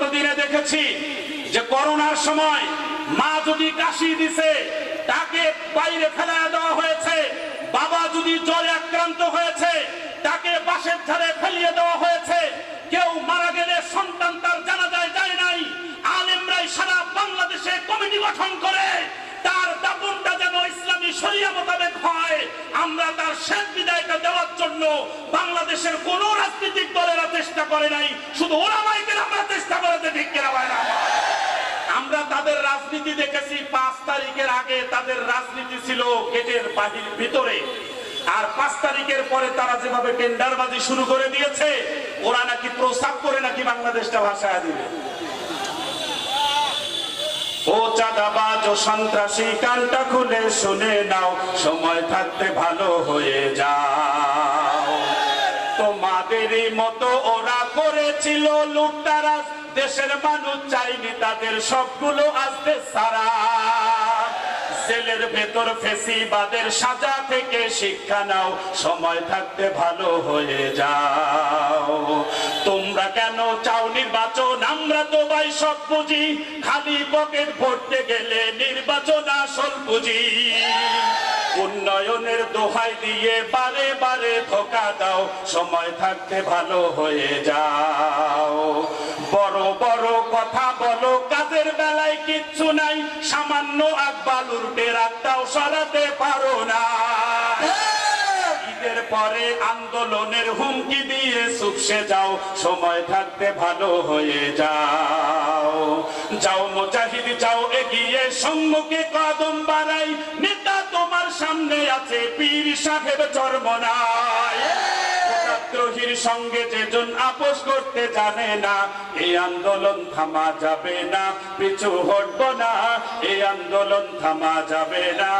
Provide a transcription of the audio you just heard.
বিগত দেখেছি যে করোনার সময় মা যদি কাশি দিছে, তাকে বাইরে ফেলা দেওয়া হয়েছে। বাবা যদি জ্বরে আক্রান্ত হয়েছে, তাকে বাসের ধারে ফেলিয়ে দেওয়া হয়েছে। কেউ মারা গেলে সন্তান তার জানাজায় যায় নাই। আলেমরাই সারা বাংলাদেশে কমিটি গঠন করে। তার দাপনটা যেন ইসলামী শরিয়া মোতাবেক হয়। আমরা তার শেষ বিদায়টা দেওয়ার জন্য বাংলাদেশের কোন রাজনৈতিক দলেরা চেষ্টা করে নাই। শুধু ওরা মাইকের আমরা চেষ্টা করেছে ঠিক কেনা হয় না আমরা তাদের রাজনীতি দেখেছি, পাঁচ তারিখের আগে তাদের রাজনীতি ছিল গেটের বাহির ভিতরে। আর পাঁচ তারিখের পরে তারা যেভাবে টেন্ডারবাজি শুরু করে দিয়েছে, ওরা নাকি প্রস্তাব করে নাকি বাংলাদেশটা ভাষায় দিবে। ও চাঁদাবাজ ও সন্ত্রাসী, কানটা খুলে শুনে নাও, সময় থাকতে ভালো হয়ে যাও। তোমাদেরই মতো ওরা করেছিল লুটতারাজ দেশের মানুষ চাইনি তাদের সবগুলো আসতে সারা। জেলের ভেতর ফেসিবাদের সাজা থেকে শিক্ষা নাও, সময় থাকতে ভালো হয়ে যাও। তোমরা কেন চাও নির্বাচন? আমরা তো ভাই সব বুঝি, খালি পকেট ভরতে গেলে নির্বাচন আসল বুঝি। উন্নয়নের দোহাই দিয়ে বারে বারে ধোকা দাও, সময় থাকতে ভালো হয়ে যাও। বড় বড় কথা বলো কাজের বেলায় কিচ্ছু নাই। সামান্য আকবালুর বেরাটাও সরাতে পারো না। ঈদের পরে আন্দোলনের হুমকি দিয়ে সুপসে যাও সময় থাকতে ভালো হয়ে যাও। যাও মুজাহিদ যাও এগিয়ে সম্মুখে কদম বাড়াই। নেতা তোমার সামনে আছে পীর সাহেব চর্মনায়। রাষ্ট্রহীর সঙ্গে যেজন আপোষ করতে জানে না, এই আন্দোলন থামা যাবে না, পিছু হটব না, এই আন্দোলন থামা যাবে না।